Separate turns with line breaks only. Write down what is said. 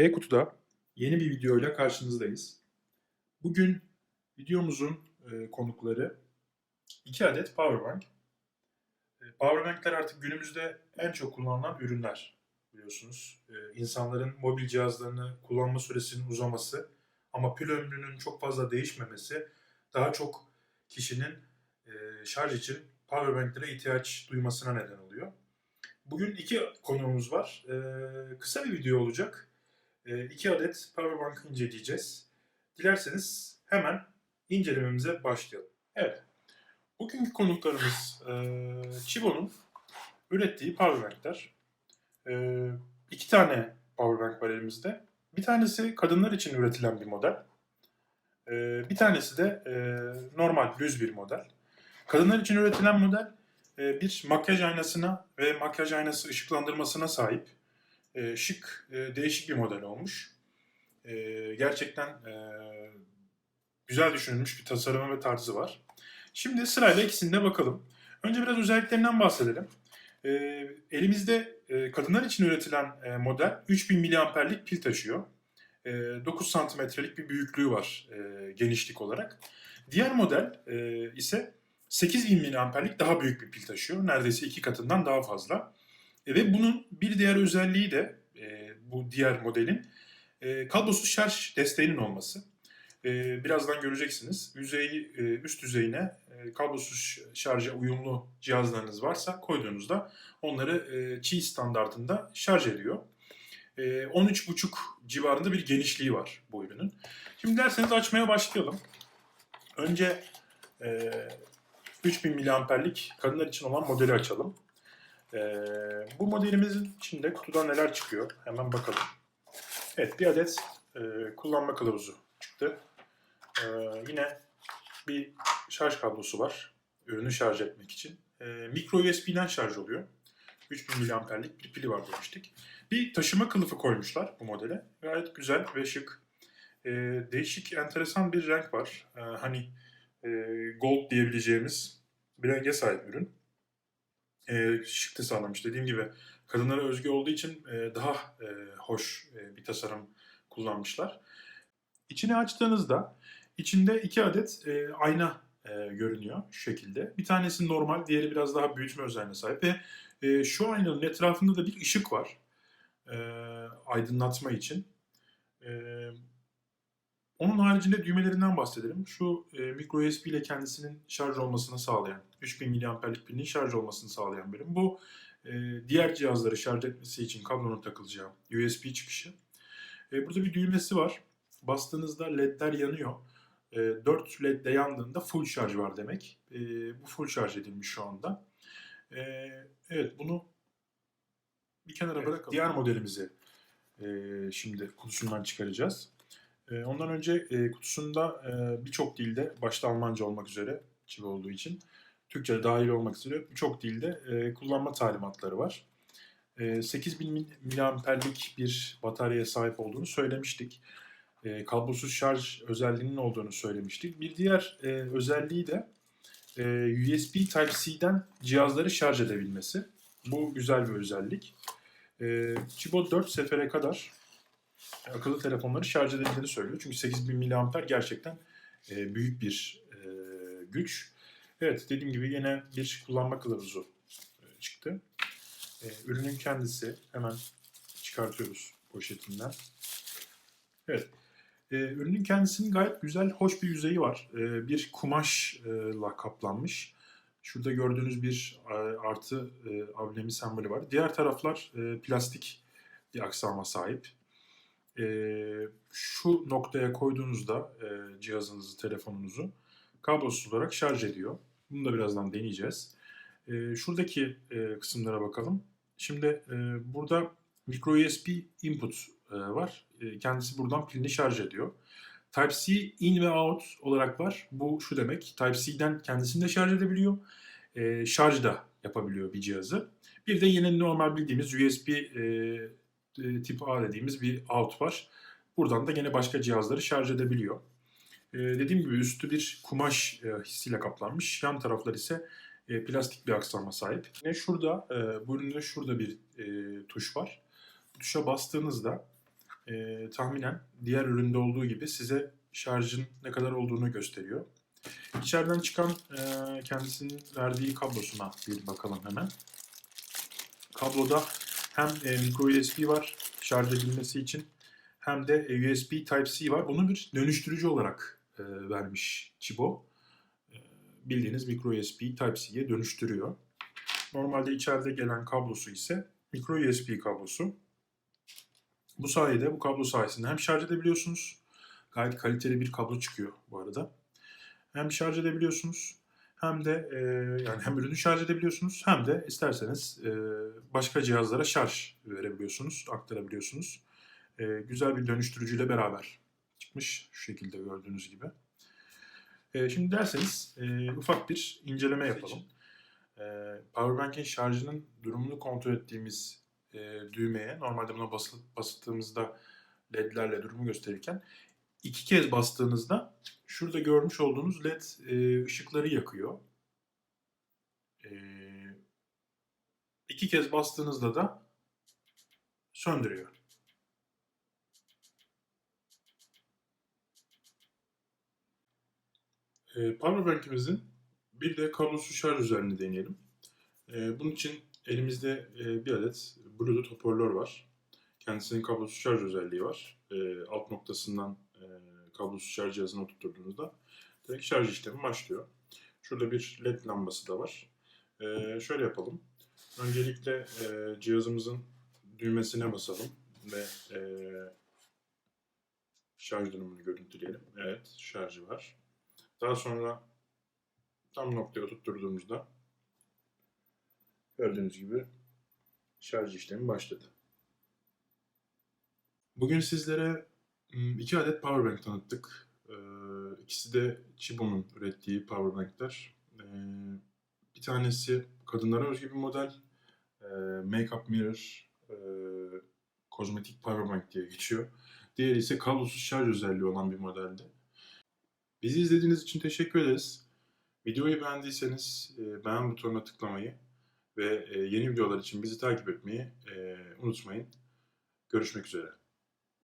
P-Kutu'da yeni bir videoyla karşınızdayız. Bugün videomuzun e, konukları 2 adet powerbank. E, Powerbankler artık günümüzde en çok kullanılan ürünler biliyorsunuz. E, İnsanların mobil cihazlarını kullanma süresinin uzaması ama pil ömrünün çok fazla değişmemesi daha çok kişinin e, şarj için powerbanklere ihtiyaç duymasına neden oluyor. Bugün iki konuğumuz var. E, kısa bir video olacak. E, iki adet powerbank inceleyeceğiz. Dilerseniz hemen incelememize başlayalım. Evet. Bugünkü konuklarımız e, Chibo'nun ürettiği powerbankler. E, iki tane powerbank var elimizde. Bir tanesi kadınlar için üretilen bir model. E, bir tanesi de e, normal düz bir model. Kadınlar için üretilen model e, bir makyaj aynasına ve makyaj aynası ışıklandırmasına sahip e, şık, e, değişik bir model olmuş. E, gerçekten e, güzel düşünülmüş bir tasarımı ve tarzı var. Şimdi sırayla ikisine bakalım. Önce biraz özelliklerinden bahsedelim. E, elimizde e, kadınlar için üretilen e, model 3000 miliamperlik pil taşıyor. E, 9 santimetrelik bir büyüklüğü var e, genişlik olarak. Diğer model e, ise 8000 miliamperlik daha büyük bir pil taşıyor. Neredeyse iki katından daha fazla. E, ve bunun bir diğer özelliği de e, bu diğer modelin e, kablosuz şarj desteğinin olması. E, birazdan göreceksiniz. Yüzeyi e, üst düzeyine e, kablosuz şarja uyumlu cihazlarınız varsa koyduğunuzda onları e, Qi standartında şarj ediyor. E, 13.5 civarında bir genişliği var bu ürünün. Şimdi derseniz açmaya başlayalım. Önce e, 3000 miliamperlik kadınlar için olan modeli açalım. Ee, bu modelimizin içinde kutudan neler çıkıyor? Hemen bakalım. Evet bir adet e, kullanma kılavuzu çıktı. Ee, yine bir şarj kablosu var. Ürünü şarj etmek için. Ee, micro USB'den şarj oluyor. 3000 miliamperlik bir pili var demiştik. Bir taşıma kılıfı koymuşlar bu modele. Gayet güzel ve şık. Ee, değişik, enteresan bir renk var. Ee, hani e, gold diyebileceğimiz bir renge sahip ürün e, şık da sağlamış. Dediğim gibi kadınlara özgü olduğu için e, daha e, hoş e, bir tasarım kullanmışlar. İçini açtığınızda içinde iki adet e, ayna e, görünüyor şu şekilde. Bir tanesi normal, diğeri biraz daha büyütme özelliğine sahip ve e, şu aynanın etrafında da bir ışık var e, aydınlatma için. E, onun haricinde düğmelerinden bahsedelim. Şu e, micro USB ile kendisinin şarj olmasını sağlayan, 3000 miliamperlik pilin şarj olmasını sağlayan bölüm. Bu e, diğer cihazları şarj etmesi için kablonun takılacağı USB çıkışı. E, burada bir düğmesi var. Bastığınızda ledler yanıyor. E, 4 led de yandığında full şarj var demek. E, bu full şarj edilmiş şu anda. E, evet bunu bir kenara
Evet,
bırakalım. Diğer modelimizi e, şimdi kutusundan çıkaracağız. E, ondan önce e, kutusunda e, birçok dilde, başta Almanca olmak üzere çivi olduğu için, Türkçe dahil olmak üzere birçok dilde e, kullanma talimatları var. E, 8000 miliamperlik bir bataryaya sahip olduğunu söylemiştik. E, kablosuz şarj özelliğinin olduğunu söylemiştik. Bir diğer e, özelliği de e, USB Type-C'den cihazları şarj edebilmesi. Bu güzel bir özellik. E, Chibo 4 sefere kadar akıllı telefonları şarj edebildiğini söylüyor. Çünkü 8000 mAh gerçekten e, büyük bir e, güç. Evet dediğim gibi yine bir kullanma kılavuzu e, çıktı. E, ürünün kendisi hemen çıkartıyoruz poşetinden. Evet. E, ürünün kendisinin gayet güzel, hoş bir yüzeyi var. E, bir kumaşla kaplanmış. Şurada gördüğünüz bir e, artı e, ablemi sembolü var. Diğer taraflar e, plastik bir aksama sahip e, şu noktaya koyduğunuzda e, cihazınızı, telefonunuzu kablosuz olarak şarj ediyor. Bunu da birazdan deneyeceğiz. E, şuradaki e, kısımlara bakalım. Şimdi e, burada micro USB input e, var. E, kendisi buradan pilini şarj ediyor. Type-C in ve out olarak var. Bu şu demek. Type-C'den kendisini de şarj edebiliyor. E, şarj da yapabiliyor bir cihazı. Bir de yine normal bildiğimiz USB e, e, tip A dediğimiz bir out var. Buradan da yine başka cihazları şarj edebiliyor. E, dediğim gibi üstü bir kumaş e, hissiyle kaplanmış. Yan taraflar ise e, plastik bir aksama sahip. Yine şurada, e, bu üründe şurada bir e, tuş var. Bu tuşa bastığınızda e, tahminen diğer üründe olduğu gibi size şarjın ne kadar olduğunu gösteriyor. İçeriden çıkan e, kendisinin verdiği kablosuna bir bakalım hemen. Kabloda hem e, micro USB var şarj edilmesi için hem de e, USB Type-C var. Bunu bir dönüştürücü olarak e, vermiş Chibo. E, bildiğiniz micro USB Type-C'ye dönüştürüyor. Normalde içeride gelen kablosu ise micro USB kablosu. Bu sayede bu kablo sayesinde hem şarj edebiliyorsunuz. Gayet kaliteli bir kablo çıkıyor bu arada. Hem şarj edebiliyorsunuz hem de e, yani hem ürünü şarj edebiliyorsunuz hem de isterseniz e, başka cihazlara şarj verebiliyorsunuz, aktarabiliyorsunuz. E, güzel bir dönüştürücüyle beraber çıkmış şu şekilde gördüğünüz gibi. E, şimdi derseniz e, ufak bir inceleme yapalım. E, Powerbank'in şarjının durumunu kontrol ettiğimiz e, düğmeye normalde buna basılı, bastığımızda ledlerle durumu gösterirken iki kez bastığınızda şurada görmüş olduğunuz led e, ışıkları yakıyor. E, iki kez bastığınızda da söndürüyor. E, Powerbank'imizin bir de kablosuz şarj üzerine deneyelim. E, bunun için elimizde e, bir adet Bluetooth hoparlör var. Kendisinin kablosuz şarj özelliği var. E, alt noktasından e, kablosuz şarj cihazına oturttuğunuzda direkt şarj işlemi başlıyor. Şurada bir led lambası da var. E, şöyle yapalım. Öncelikle e, cihazımızın düğmesine basalım ve e, şarj durumunu görüntüleyelim. Evet, şarjı var. Daha sonra tam noktaya oturtturduğumuzda gördüğünüz gibi şarj işlemi başladı. Bugün sizlere iki adet powerbank tanıttık. Ee, İkisi de Chibo'nun ürettiği powerbankler. Ee, Bir tanesi kadınlara özgü bir model. Ee, Makeup Mirror e, kozmetik powerbank diye geçiyor. Diğeri ise kablosuz şarj özelliği olan bir modeldi. Bizi izlediğiniz için teşekkür ederiz. Videoyu beğendiyseniz e, beğen butonuna tıklamayı ve e, yeni videolar için bizi takip etmeyi unutmayın. Görüşmek üzere.